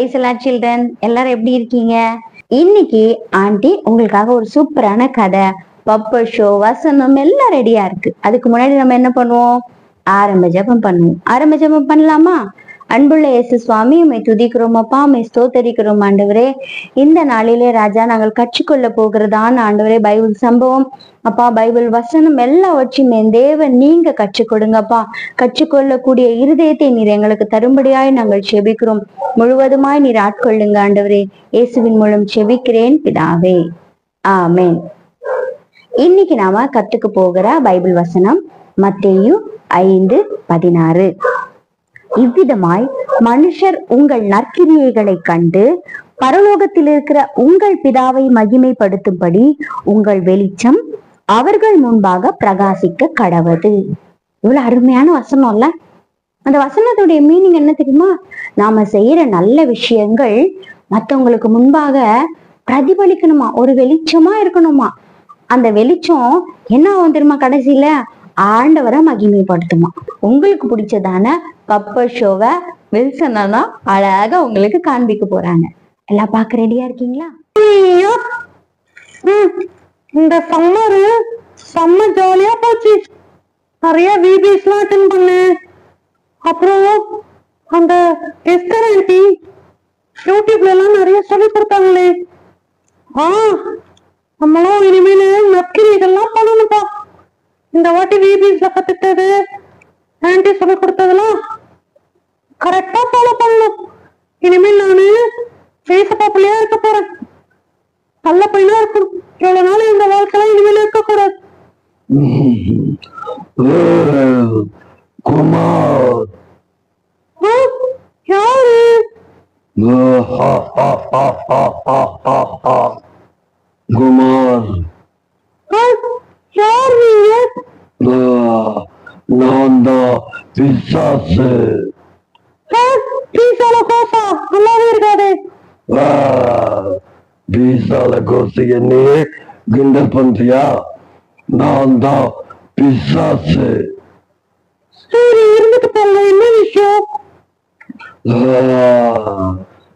Price எல்லாம் children எல்லாரும் எப்படி இருக்கீங்க? இன்னைக்கு ஆண்டி உங்களுக்காக ஒரு சூப்பரான கதை. பப்பர் ஷோ வசனம் எல்லாம் ரெடியா இருக்கு. அதுக்கு முன்னாடி நம்ம என்ன பண்ணுவோம்? ஆரம்ப ஜெபம் பண்ணுவோம். ஆரம்ப ஜெபம் பண்ணலாமா? அன்புள்ள இயேசு சுவாமி உம்மை துதிக்கிறோம் அப்பா ஸ்தோத்தரிக்கிறோம் ஆண்டவரே. இந்த நாளிலே ராஜா நாங்கள் கற்றுக்கொள்ள போகிறதான ஆண்டவரே பைபிள் சம்பவம். அப்பா பைபிள் வசனம் எல்லாவற்றையும் என் தேவன் நீங்க கற்றுக் கொடுங்கப்பா கற்றுக்கொள்ளக்கூடிய இருதயத்தை நீர் எங்களுக்கு தரும்படியாய் நாங்கள் செபிக்கிறோம். முழுவதுமாய் நீர் ஆட்கொள்ளுங்க ஆண்டவரே. இயேசுவின் மூலம் செபிக்கிறேன் பிதாவே. ஆமேன். இன்னைக்கு நாம கத்துக்க போகிற பைபிள் வசனம் மத்தேயு ஐந்து பதினாறு. இவ்விதமாய் மனுஷர் உங்கள் நற்கிரியைகளை கண்டு பரலோகத்தில் இருக்கிற உங்கள் பிதாவை மகிமைப்படுத்தும்படி உங்கள் வெளிச்சம் அவர்கள் முன்பாக பிரகாசிக்க கடவது. இவ்வளவு அருமையான வசனம் இல்ல அந்த வசனத்துடைய மீனிங் என்ன தெரியுமா? நாம செய்யற நல்ல விஷயங்கள் மத்தவங்களுக்கு முன்பாக பிரதிபலிக்கணுமா? ஒரு வெளிச்சமா இருக்கணுமா? அந்த வெளிச்சம் என்ன ஆகும் தெரியுமா கடைசியில? ஆண்டவரை மகிமைப்படுத்துமா. உங்களுக்கு பிடிச்சதான பப்பர் ஷோவை வில்சன் அண்ணா அழகா உங்களுக்கு காண்பிக்க போறாங்க. எல்லாம் பார்க்க ரெடியா இருக்கீங்களா? ஐயோ! இந்த சம்மரு செம்ம ஜாலியா போச்சு. நிறைய விபிஎஸ்லாம் அட்டன் பண்ணேன் அப்புறம் அந்த எஸ்கர் ஆண்டி யூடியூப்ல எல்லாம் நிறைய சொல்லி கொடுத்தாங்களே. ஆ நம்மளும் இனிமேல் நற்கிரிகள்லாம் பண்ணணும்ப்பா. இந்த வாட்டி விபிஎஸ்ல கத்துக்கிட்டது ஆண்டி சொல்லி கொடுத்ததெல்லாம் கரெக்டா ஃபாலோ பண்ணணும். இனிமேல் நானு பேசப்பா பிள்ளையா இருக்க போறேன். நல்ல பையனா இருக்கணும் இவ்வளவு நாள் இந்த வாழ்க்கையில இனிமேல் இருக்க கூடாது. குமார். யாரு? குமார். யார் நீங்க? நான் தான் பிசாசு ஆ, பீசால கோசா நல்லாவே இருக்காது பீசால கோசு என்னையே கிண்டல் பண்றியா நான் தான் பிசாசு சரி இருந்துட்டு என்ன விஷயம்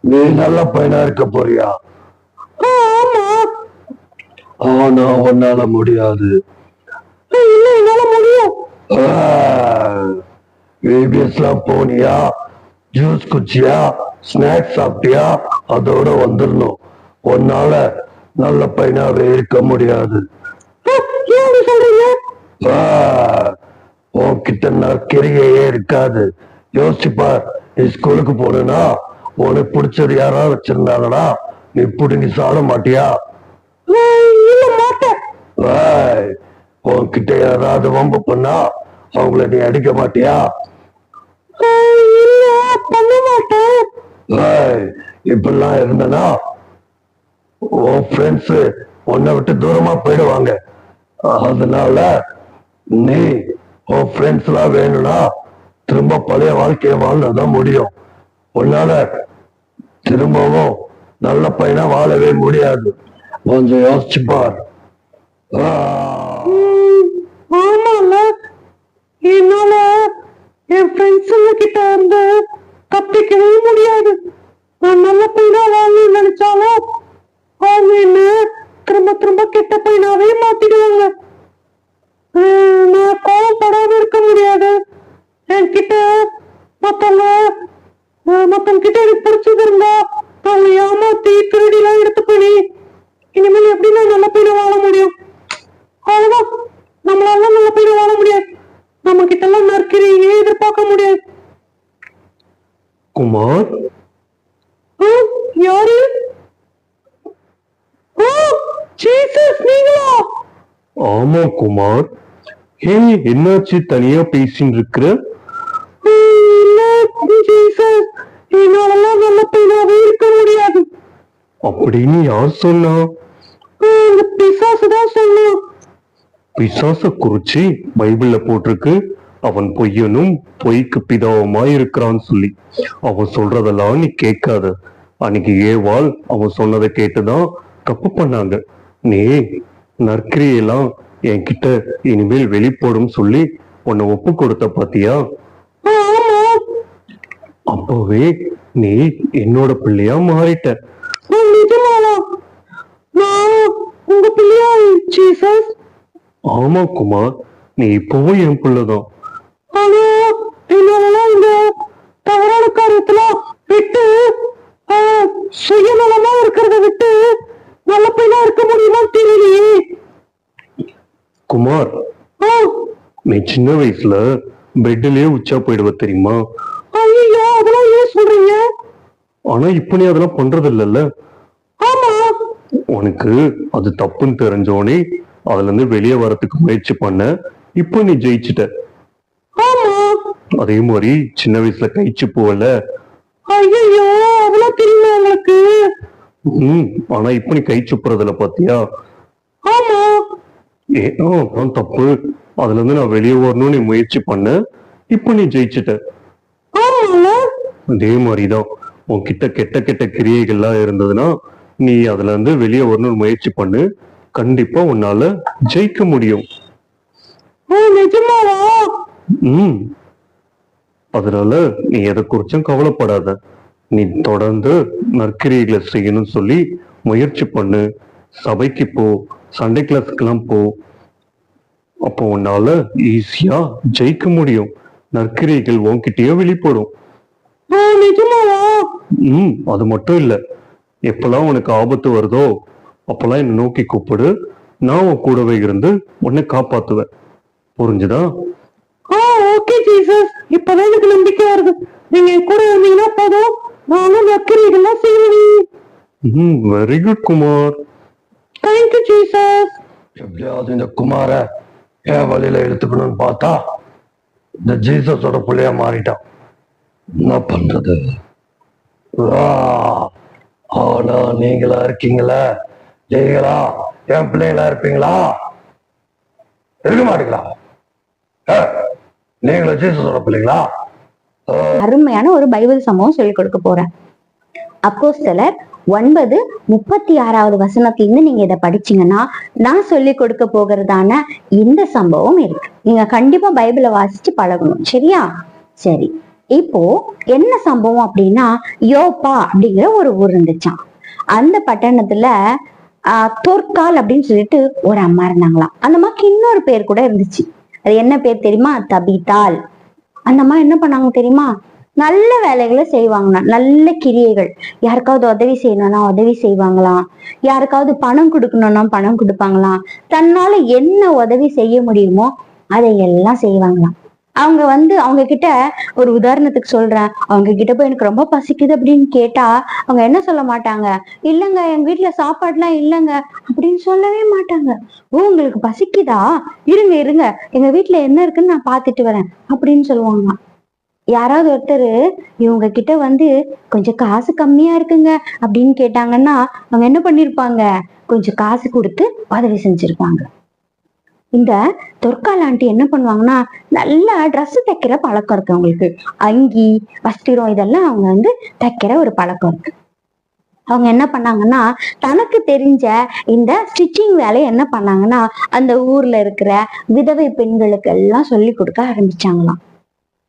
நீ நல்ல பையனா இருக்க போறியா? ஆமா ஆனா உன்னால முடியாது என்னால முடியும் போனியா ஜூஸ் குச்சியா ஸ்நாக்ஸ் சாப்பிட்டியா? அதோட வந்துடணும் உன்னால நல்ல பையனாவே இருக்க முடியாது. உன்கிட்ட நற்கிரியே இருக்காது. யோசிப்பார் நீ ஸ்கூலுக்கு போனா உனக்கு பிடிச்சது யாராவது வச்சிருந்தாங்கன்னா நீ பிடிங்கி சாட மாட்டியா? உன்கிட்ட யாராவது வம்பு பண்ணா அவங்கள நீ அடிக்க மாட்டியா? பண்ண மாட்டேன் இப்படிலாம் இருந்தனா உன் ஃப்ரெண்ட்ஸ் உன்னை விட்டு தூரமா போயிடுவாங்க. அதனால நீ உன் ஃப்ரெண்ட்ஸ் எல்லாம் வேணும்னா திரும்ப பழைய வாழ்க்கையை வாழ்ந்ததான் முடியும். உன்னால திரும்பவும் நல்ல பையனா வாழவே முடியாது. கொஞ்சம் யோசிச்சு பார். என்னால என் ஃப்ரெண்ட்ஸுங்க கிட்ட இருந்து தப்பிக்கவே முடியாது. நான் நல்ல பையனா வாழணும்னு நினைச்சாலும் அவங்க என்ன திரும்ப திரும்ப கெட்ட பையனாவே மாத்திடுவாங்க. நான் கோவப்படாம இருக்க முடியாது. என்கிட்ட மத்தவங்க மத்தவங்க கிட்ட எனக்கு பிடிச்சது இருந்தா அவங்க ஏமாத்தி திருடிலாம் எடுத்து பண்ணி இனிமேல் எப்படி நான் நல்ல பையனா வாழ முடியும் அவ்வளவுதான் நம்மளால நல்ல பையனா வாழ முடியாது நம்ம கிட்ட எல்லாம் நற்கிறீங்க எதிர்பார்க்க முடியாது குமார் ஆ, யாரு ஓ ஜீசஸ் நீங்களா ஆமா குமார். ஹே என்னாச்சு? தனியா பேசின்னு இருக்கிற என்னாலலாம் நல்ல பையனாவே இருக்க முடியாது அப்படின்னு யார் சொன்னா? ஆ, பிசாசு தான் சொன்னான் பிசாச குறிச்சு பைபிள்ல போட்டிருக்கு. அவன் பொய்யனும் பொய்க்கு பிதாவுமாய் இருக்கிறான்னு சொல்லி. அவன் சொல்றதெல்லாம் நீ கேட்காத. அன்னைக்கு ஏவாள் அவன் சொன்னதை கேட்டுதான் தப்பு பண்ணாங்க. நீ நற்கிரியெல்லாம் என்கிட்ட இனிமேல் வெளிப்படும் சொல்லி உன்னை ஒப்பு கொடுத்த பாத்தியா? அப்பவே நீ என்னோட பிள்ளையா மாறிட்ட. ஆமா குமார். நீ இப்பவும் என் பிள்ளைதான். தவறான காரியத்துல விட்டு சுயநலமா இருக்கிறத விட்டு நல்ல பையனா இருக்க முடியுமா தெரியலையே. குமார். நீ சின்ன வயசுல பெட்லயே உச்சா போயிடுவ தெரியுமா? ஐயோ அதெல்லாம் ஏன் சொல்றீங்க? ஆனா இப்ப நீ அதெல்லாம் பண்றது இல்லல்ல ஆமா. உனக்கு அது தப்புன்னு தெரிஞ்சோனே அதுல இருந்து வெளியே வரதுக்கு முயற்சி பண்ண. இப்ப நீ ஜெயிச்சிட்ட. ஆமா. அதே மாதிரி சின்ன வயசுல கைச்சு போகல. ஐயோ அதெல்லாம் தெரியுமா உங்களுக்கு? ம் ஆனா இப்ப நீ கை சுப்புறதுல பாத்தியா? ஏதோ தப்பு. அதுல இருந்து நான் வெளியே வரணும்னு நீ முயற்சி பண்ண. இப்ப நீ ஜெயிச்சிட்ட. அதே மாதிரிதான். உன்கிட்ட கெட்ட கெட்ட கிரியைகள்லாம் இருந்ததுன்னா நீ அதுல இருந்து வெளியே வரணும்னு முயற்சி பண்ணு. கண்டிப்பா உன்னால ஜெயிக்க முடியும். ஓ நிஜமாவா? ம். அதனால நீ எதை குறிச்சும் கவலைப்படாத. நீ தொடர்ந்து நற்கிரியைகளை செய்யணும்னு சொல்லி முயற்சி பண்ணு. சபைக்கு போ. சண்டே கிளாஸ்க்கெல்லாம் போ. அப்போ உன்னால ஈஸியா ஜெயிக்க முடியும். நற்கிரியைகள் உன்கிட்டயே வெளிப்படும். ம் அது மட்டும் இல்ல. எப்பெல்லாம் உனக்கு ஆபத்து வருதோ அப்பெல்லாம் என்னை நோக்கி கூப்பிடு. நான் உன் கூடவே இருந்து உன்னை காப்பாத்துவேன். புரிஞ்சுதா? ஓகே ஜீசஸ் இப்பதான் எனக்கு நம்பிக்கை வருது. நீங்க என் கூட இருந்தீங்கன்னா போதும். நானும் நக்கீரெல்லாம் செய்வேன். ம் very good Kumar. Thank you Jesus எப்படியாவது இந்த குமார என் வழியில இழுத்துக்கணும்னு பார்த்தா இந்த ஜீசஸோட பிள்ளையா மாறிட்டான். என்ன பண்றது? ஆனா நீங்களா இருக்கீங்களா? நீங்களா? என் பிள்ளைங்களா இருப்பீங்களா? இருக்க மாட்டீங்களா? ஆ, நீங்களும் ஜீசஸோட பிள்ளைங்களா? அருமையான ஒரு பைபிள் சம்பவம் சொல்லிக் கொடுக்க போறேன். அப்போஸ்தலர் ஒன்பது முப்பத்தி ஆறாவது வசனத்திலிருந்து நீங்க இதை படிச்சீங்கன்னா நான் சொல்லி கொடுக்க போகிறதான இந்த சம்பவம் இருக்கு. நீங்க கண்டிப்பா பைபிளை வாசிச்சு பழகணும். சரியா? சரி. இப்போ என்ன சம்பவம் அப்படின்னா யோப்பா அப்படிங்கிற ஒரு ஊர் இருந்துச்சாம். அந்த பட்டணத்துல ஆஹ் தொற்கால் அப்படின்னு சொல்லிட்டு ஒரு அம்மா இருந்தாங்களாம். அந்த அம்மாக்கு இன்னொரு பேர் கூட இருந்துச்சு. அது என்ன பேர் தெரியுமா? தபிதால். அந்த அம்மா என்ன பண்ணாங்க தெரியுமா? நல்ல வேலைகளை செய்வாங்கண்ணா. நல்ல கிரியைகள். யாருக்காவது உதவி செய்யணும்னா உதவி செய்வாங்களாம். யாருக்காவது பணம் கொடுக்கணும்னா பணம் கொடுப்பாங்களாம். தன்னால என்ன உதவி செய்ய முடியுமோ அதை எல்லாம் செய்வாங்களாம். அவங்க வந்து அவங்க கிட்ட ஒரு உதாரணத்துக்கு சொல்றேன். அவங்க கிட்ட போய் எனக்கு ரொம்ப பசிக்குது அப்படின்னு கேட்டா அவங்க என்ன சொல்ல மாட்டாங்க? இல்லைங்க எங்க வீட்டுல சாப்பாடுலாம் இல்லைங்க அப்படின்னு சொல்லவே மாட்டாங்க. ஓ உங்களுக்கு பசிக்குதா? இருங்க இருங்க. எங்க வீட்டுல என்ன இருக்குன்னு நான் பார்த்துட்டு வரேன் அப்படின்னு சொல்லுவாங்க யாராவது ஒருத்தர் இவங்க கிட்ட வந்து கொஞ்சம் காசு கம்மியா இருக்குங்க அப்படின்னு கேட்டாங்கன்னா அவங்க என்ன பண்ணிருப்பாங்க? கொஞ்சம் காசு கொடுத்து உதவி செஞ்சிருப்பாங்க. இந்த தொற்கால் ஆண்டி என்ன பண்ணுவாங்கன்னா நல்லா ட்ரெஸ் தைக்கிற பழக்கம் இருக்கு அவங்களுக்கு. அங்கி வஸ்திரம் இதெல்லாம் அவங்க வந்து தைக்கிற ஒரு பழக்கம் இருக்கு. அவங்க என்ன பண்ணாங்கன்னா தனக்கு தெரிஞ்ச இந்த ஸ்டிச்சிங் வேலையை என்ன பண்ணாங்கன்னா அந்த ஊர்ல இருக்கிற விதவை பெண்களுக்கு எல்லாம் சொல்லி கொடுக்க ஆரம்பிச்சாங்களாம்.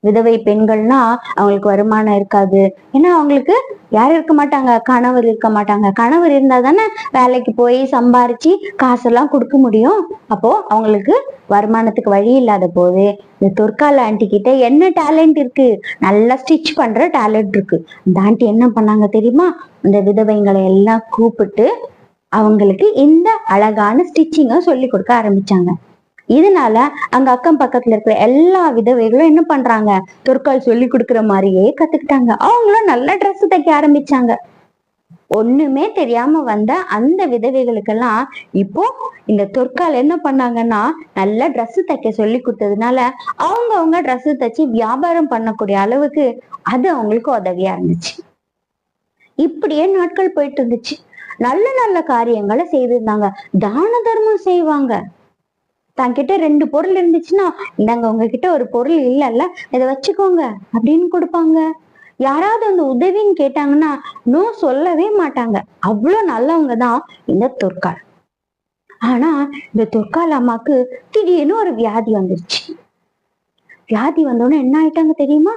விதவை பெண்கள்னா அவங்களுக்கு வருமானம் இருக்காது. ஏன்னா அவங்களுக்கு யாரும் இருக்க மாட்டாங்க கணவர் இருக்க மாட்டாங்க. கணவர் இருந்தா தானே வேலைக்கு போய் சம்பாரிச்சு காசெல்லாம் கொடுக்க முடியும். அப்போ அவங்களுக்கு வருமானத்துக்கு வழி இல்லாத போது இந்த தொற்கால ஆண்டி கிட்ட என்ன டேலண்ட் இருக்கு? நல்லா ஸ்டிச் பண்ற டேலண்ட் இருக்கு. இந்த ஆண்டி என்ன பண்ணாங்க தெரியுமா? இந்த விதவைங்களை எல்லாம் கூப்பிட்டு அவங்களுக்கு இந்த அழகான ஸ்டிச்சிங்கை சொல்லி கொடுக்க ஆரம்பிச்சாங்க. இதனால அங்க அக்கம் பக்கத்துல இருக்கிற எல்லா விதவைகளும் என்ன பண்றாங்க? தொற்கால் சொல்லி கொடுக்குற மாதிரியே கத்துக்கிட்டாங்க. அவங்களும் நல்ல ட்ரெஸ் தைக்க ஆரம்பிச்சாங்க. ஒண்ணுமே தெரியாம வந்த அந்த விதவைகளுக்கெல்லாம் இப்போ இந்த தொற்கால் என்ன பண்ணாங்கன்னா நல்லா ட்ரெஸ் தைக்க சொல்லி கொடுத்ததுனால அவங்க அவங்க ட்ரெஸ் தைச்சு வியாபாரம் பண்ணக்கூடிய அளவுக்கு அது அவங்களுக்கு உதவியா இருந்துச்சு. இப்படியே நாட்கள் போயிட்டு இருந்துச்சு. நல்ல நல்ல காரியங்களை செய்திருந்தாங்க. தான தர்மம் செய்வாங்க. தன்கிட்ட ரெண்டு பொருள் இருந்துச்சுன்னா இந்தாங்க உங்ககிட்ட ஒரு பொருள் இல்லைல்ல இதை வச்சுக்கோங்க அப்படின்னு கொடுப்பாங்க. யாராவது வந்து உதவின்னு கேட்டாங்கன்னா நோ சொல்லவே மாட்டாங்க. அவ்வளோ நல்லவங்க தான் இந்த தொற்கால். ஆனா இந்த தொற்கால் அம்மாக்கு திடீர்னு ஒரு வியாதி வந்துருச்சு. வியாதி வந்தோடனே என்ன ஆயிட்டாங்க தெரியுமா?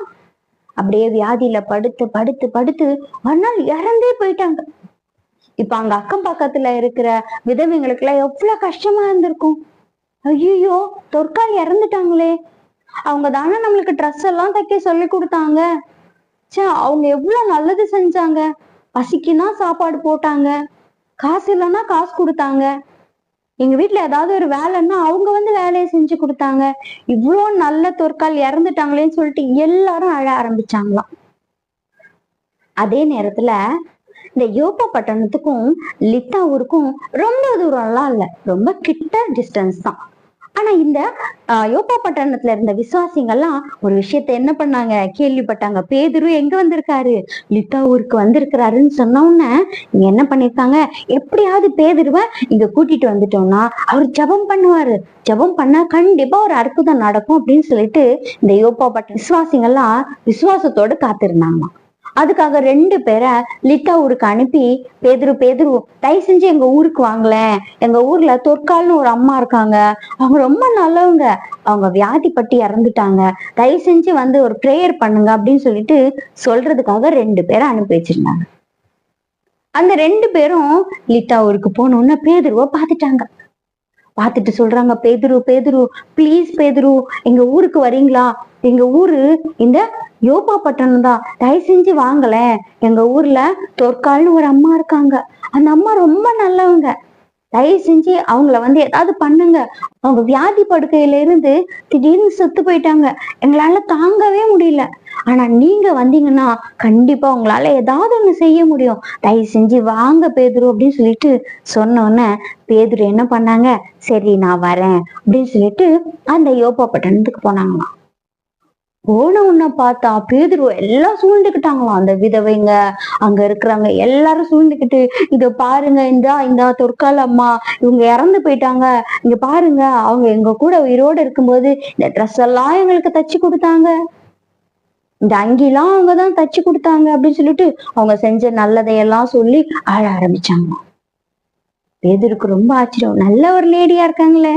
அப்படியே வியாதியில படுத்து படுத்து படுத்து ஒரு நாள் இறந்தே போயிட்டாங்க. இப்ப அங்க அக்கம் பக்கத்துல இருக்கிற விதவைங்களுக்கு எல்லாம் எவ்வளவு கஷ்டமா இருந்திருக்கும். ஐயோ தொற்கால் இறந்துட்டாங்களே. அவங்க தானே நம்மளுக்கு ட்ரெஸ் எல்லாம் தைக்க சொல்லி கொடுத்தாங்க. ச்சே அவங்க எவ்வளவு நல்லது செஞ்சாங்க. பசிக்குன்னா சாப்பாடு போட்டாங்க. காசு இல்லைன்னா காசு கொடுத்தாங்க. எங்க வீட்டுல ஏதாவது ஒரு வேலைன்னா அவங்க வந்து வேலையை செஞ்சு கொடுத்தாங்க. இவ்வளோ நல்ல தொற்கால் இறந்துட்டாங்களேன்னு சொல்லிட்டு எல்லாரும் அழ ஆரம்பிச்சாங்களாம். அதே நேரத்துல இந்த யோப்பா பட்டணத்துக்கும் லித்தா ஊருக்கும் ரொம்ப தூரம்லாம் இல்ல. ரொம்ப கிட்ட டிஸ்டன்ஸ் தான். ஆனா இந்த யோபா யோப்பா பட்டணத்துல இருந்த விசுவாசிங்கெல்லாம் ஒரு விஷயத்த என்ன பண்ணாங்க? கேள்விப்பட்டாங்க. பேதுரு எங்க வந்திருக்காரு? லித்தா ஊருக்கு வந்திருக்கிறாருன்னு சொன்ன உடனே இங்க என்ன பண்ணிருக்காங்க? எப்படியாவது பேதுருவ இங்க கூட்டிட்டு வந்துட்டோம்னா அவர் ஜெபம் பண்ணுவாரு. ஜெபம் பண்ணா கண்டிப்பா ஒரு அற்புதம் நடக்கும் அப்படின்னு சொல்லிட்டு இந்த யோப்பா பட்ட விசுவாசிங்கெல்லாம் விசுவாசத்தோட காத்திருந்தாங்களாம். அதுக்காக ரெண்டு பேரை லிட்டா ஊருக்கு அனுப்பி பேதுரு பேதுரு தயவு செஞ்சு எங்க ஊருக்கு வாங்கலேன் எங்க ஊர்ல தொற்கால்னு ஒரு அம்மா இருக்காங்க. அவங்க ரொம்ப நல்லவங்க. அவங்க வியாதிப்பட்டு இறந்துட்டாங்க. தயவு செஞ்சு வந்து ஒரு ப்ரேயர் பண்ணுங்க அப்படின்னு சொல்லிட்டு சொல்றதுக்காக ரெண்டு பேரை அனுப்பி வச்சிருந்தாங்க. அந்த ரெண்டு பேரும் லிட்டா ஊருக்கு போனோன்னு பேதுருவை பார்த்துட்டாங்க. பார்த்துட்டு சொல்றாங்க பேதுரு பேதுரு ப்ளீஸ் பேதுரு எங்க ஊருக்கு வரீங்களா? எங்க ஊரு இந்த யோபா பட்டணம் தான். தயவு செஞ்சு வாங்கல எங்க ஊர்ல தொற்கால்னு ஒரு அம்மா இருக்காங்க. அந்த அம்மா ரொம்ப நல்லவங்க. தயவு செஞ்சு அவங்கள வந்து ஏதாவது பண்ணுங்க. அவங்க வியாதி படுக்கையில இருந்து திடீர்னு செத்து போயிட்டாங்க. எங்களால தாங்கவே முடியல. ஆனா நீங்க வந்தீங்கன்னா கண்டிப்பா உங்களால ஏதாவது ஒண்ணு செய்ய முடியும். தயவு செஞ்சு வாங்க பேதுரு அப்படின்னு சொல்லிட்டு சொன்ன உடனே பேதுரு என்ன பண்ணாங்க? சரி நான் வரேன் அப்படின்னு சொல்லிட்டு அந்த யோப்பா பட்டணத்துக்கு போனாங்களாம். போன உடனே பார்த்தா பேதுரு எல்லாம் சூழ்ந்துக்கிட்டாங்களாம் அந்த விதவைங்க அங்க இருக்கிறாங்க எல்லாரும் சூழ்ந்துக்கிட்டு இத பாருங்க இந்த இந்த தொற்கால அம்மா இவங்க இறந்து போயிட்டாங்க. இங்க பாருங்க அவங்க எங்க கூட உயிரோட இருக்கும்போது இந்த ட்ரெஸ் எல்லாம் எங்களுக்கு தச்சு கொடுத்தாங்க. இந்த அங்கிலாம் அவங்க தான் தச்சு கொடுத்தாங்க அப்படின்னு சொல்லிட்டு அவங்க செஞ்ச நல்லதையெல்லாம் சொல்லி ஆழ ஆரம்பிச்சாங்க பேதருக்கு ரொம்ப ஆச்சரியம். நல்ல ஒரு லேடியா இருக்காங்களே.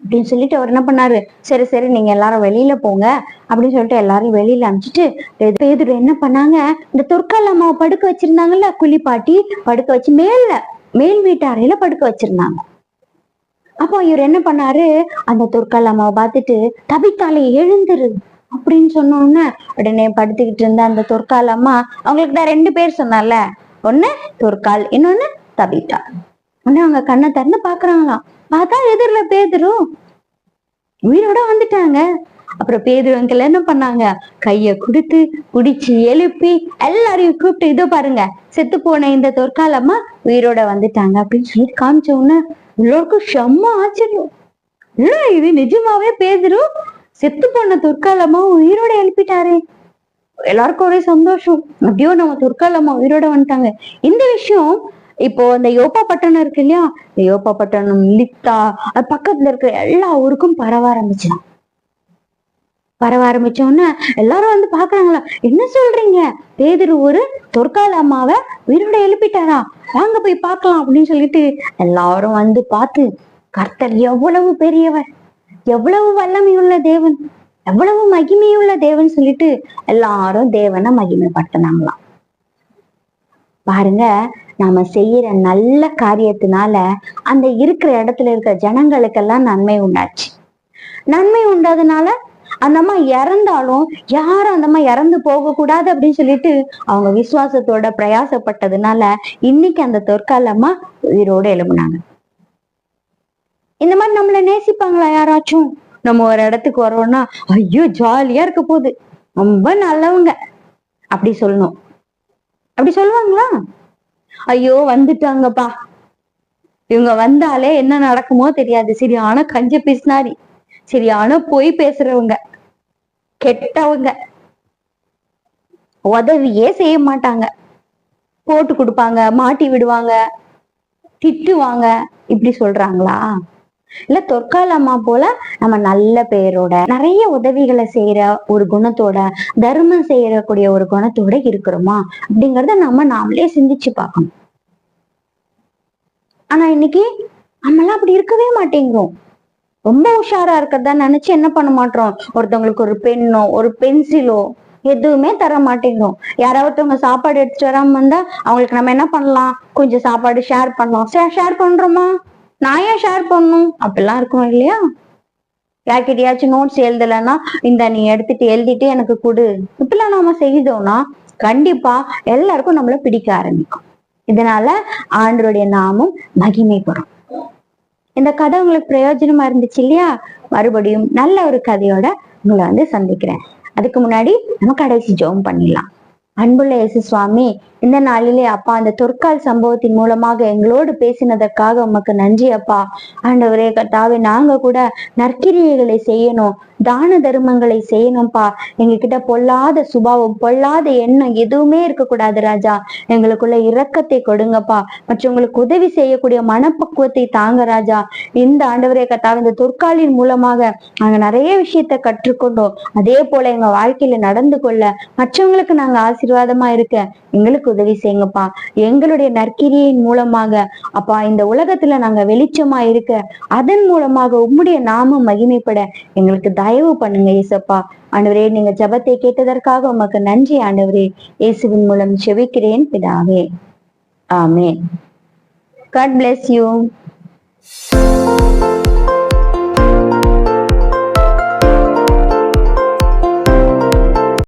அப்படின்னு சொல்லிட்டு அவர் என்ன பண்ணாரு? சரி சரி நீங்க எல்லாரும் வெளியில போங்க அப்படின்னு சொல்லிட்டு எல்லாரையும் வெளியில அனுப்பிச்சிட்டு பேதுரு என்ன பண்ணாங்க? இந்த தொற்கால் அம்மாவை படுக்க வச்சிருந்தாங்கல்ல குளிப்பாட்டி படுக்க வச்சு மேல மேல் வீட்டு அறையில படுக்க வச்சிருந்தாங்க. அப்போ இவர் என்ன பண்ணாரு? அந்த தொற்கால் அம்மாவை பார்த்துட்டு தபித்தாலே எழுந்துரு அப்படின்னு சொன்ன உடனே படுத்துக்கிட்டு இருந்த அந்த தொற்கால் அம்மா அவங்களுக்கு தான் ரெண்டு பேர் சொன்னால ஒண்ணு தொற்கால் இன்னொன்னு தபித்தா. உடனே அவங்க கண்ணை திறந்து பாக்குறாங்களாம் பார்த்தா எதிரில பேதுரு. உயிரோட வந்துட்டாங்க. அப்புறம் பேதுரு அங்கிள் என்ன பண்ணாங்க? கைய குடுத்து குடிச்சு எழுப்பி எல்லாரையும் கூப்பிட்டு இதோ பாருங்க செத்து போன இந்த தொற்காலம்மா உயிரோட வந்துட்டாங்க அப்படின்னு சொல்லி காமிச்ச உடனே எல்லோருக்கும் செம்ம ஆச்சரியம். இல்ல இது? நிஜமாவே பேதுரு செத்து போன தொற்காலம்மா உயிரோட எழுப்பிட்டாரே. எல்லாருக்கும் ஒரே சந்தோஷம். அப்படியோ நம்ம தொற்காலம்மா உயிரோட வந்துட்டாங்க. இந்த விஷயம் இப்போ இந்த யோப்பா பட்டணம் இருக்கு இல்லையா? இந்த யோப்பா பட்டணம் லித்தா அது பக்கத்துல இருக்கிற எல்லா ஊருக்கும் பரவ ஆரம்பிச்சான் பரவ ஆரம்பிச்ச உடனே எல்லாரும் வந்து பாக்குறாங்களா என்ன சொல்றீங்க? பேதுரு ஒரு தொற்கால அம்மாவை உயிரோட எழுப்பிட்டாரா? வாங்க போய் பார்க்கலாம் அப்படின்னு சொல்லிட்டு எல்லாரும் வந்து பார்த்து கர்த்தர் எவ்வளவு பெரியவர் எவ்வளவு வல்லமையுள்ள தேவன் எவ்வளவு மகிமையுள்ள தேவன் சொல்லிட்டு எல்லாரும் தேவனை மகிமைப்படுத்தினாங்களாம். பாருங்க நாம செய்யற நல்ல காரியத்தினால அந்த இருக்கிற இடத்துல இருக்கிற ஜனங்களுக்கெல்லாம் நன்மை உண்டாச்சு. நன்மை உண்டாதனால அந்த அம்மா இறந்தாலும் யாரும் அந்த அம்மா இறந்து போக கூடாது அப்படின்னு சொல்லிட்டு அவங்க விசுவாசத்தோட பிரயாசப்பட்டதுனால இன்னைக்கு அந்த தொற்கால அம்மா உயிரோட எழுப்புனாங்க இந்த மாதிரி நம்மள நேசிப்பாங்களா யாராச்சும்? நம்ம ஒரு இடத்துக்கு வரோம்னா ஐயோ ஜாலியா இருக்க போகுது. ரொம்ப நல்லவங்க. அப்படி சொல்லணும். அப்படி சொல்லுவாங்களா? ஐயோ வந்துட்டாங்கப்பா. இவங்க வந்தாலே என்ன நடக்குமோ தெரியாது. சரியான கஞ்ச பேசினாரி. சரியான பொய் பேசுறவங்க. கெட்டவங்க. உதவியே செய்ய மாட்டாங்க. போட்டு கொடுப்பாங்க மாட்டி விடுவாங்க திட்டுவாங்க. இப்படி சொல்றாங்களா? இல்ல தொற்கால அம்மா போல நம்ம நல்ல பேரோட நிறைய உதவிகளை செய்யற ஒரு குணத்தோட தர்மம் செய்யறக்கூடிய ஒரு குணத்தோட இருக்கிறோமா? அப்படிங்கறத நம்ம நாமளே சிந்திச்சு பார்க்கணும். ஆனா இன்னைக்கு நம்மளாம் அப்படி இருக்கவே மாட்டேங்கிறோம். ரொம்ப உஷாரா இருக்கிறதா நினைச்சு என்ன பண்ண மாட்டோம்? ஒருத்தவங்களுக்கு ஒரு பெண்ணோ ஒரு பென்சிலோ எதுவுமே தர மாட்டேங்கிறோம். யாராவது சாப்பாடு எடுத்துட்டு வராம வந்தா அவங்களுக்கு நம்ம என்ன பண்ணலாம்? கொஞ்சம் சாப்பாடு ஷேர் பண்ணலாம். ஷேர் பண்றோமா? நான் ஏன் ஷேர் பண்ணும் அப்படிலாம் இருக்கும் இல்லையா? யார்கிட்டயாச்சும் நோட்ஸ் எழுதலைன்னா இந்த நீ எடுத்துட்டு எழுதிட்டு எனக்கு கொடு. இப்படிலாம் நாம செய்தோம்னா கண்டிப்பா எல்லாருக்கும் நம்மள பிடிக்க ஆரம்பிக்கும். இதனால ஆண்டருடைய நாமும் மகிமைப்படும் இந்த கதை உங்களுக்கு பிரயோஜனமா இருந்துச்சு இல்லையா? மறுபடியும் நல்ல ஒரு கதையோட உங்களை வந்து சந்திக்கிறேன். அதுக்கு முன்னாடி நம்ம கடைசி ஜோம் பண்ணிடலாம். அன்புள்ள இயேசு சுவாமி இந்த நாளிலே அப்பா அந்த தொற்கால் சம்பவத்தின் மூலமாக எங்களோடு பேசினதற்காக உமக்கு நன்றி அப்பா. ஆண்டவரே கட்டாவே நாங்க கூட நற்கிரியைகளை செய்யணும். தான தர்மங்களை செய்யணும்ப்பா எங்ககிட்ட பொல்லாத சுபாவம் பொல்லாத எண்ணம் எதுவுமே இருக்கக்கூடாது ராஜா. எங்களுக்குள்ள இரக்கத்தை கொடுங்கப்பா. மற்றவங்களுக்கு உதவி செய்யக்கூடிய மனப்பக்குவத்தை தாங்க ராஜா. இந்த ஆண்டவரே கத்தா இந்த தொற்காலின் மூலமாக நாங்க நிறைய விஷயத்த கற்றுக்கொண்டோம். அதே போல எங்க வாழ்க்கையில நடந்து கொள்ள மற்றவங்களுக்கு நாங்க ஆசீர்வாதமா இருக்க எங்களுக்கு உதவி செய்யுங்கப்பா. எங்களுடைய நற்கிரியின் மூலமாக அப்பா இந்த உலகத்துல நாங்க வெளிச்சமா இருக்க அதன் மூலமாக உம்முடைய நாமம் மகிமைப்பட எங்களுக்கு தயவு பண்ணுங்க இயேசப்பா ஆண்டவரே நீங்க ஜெபத்தை கேட்டதற்காக உமக்கு நன்றி ஆண்டவரே. இயேசுவின் மூலம் செவிக்கிறேன் பிதாவே. ஆமே காட் bless you.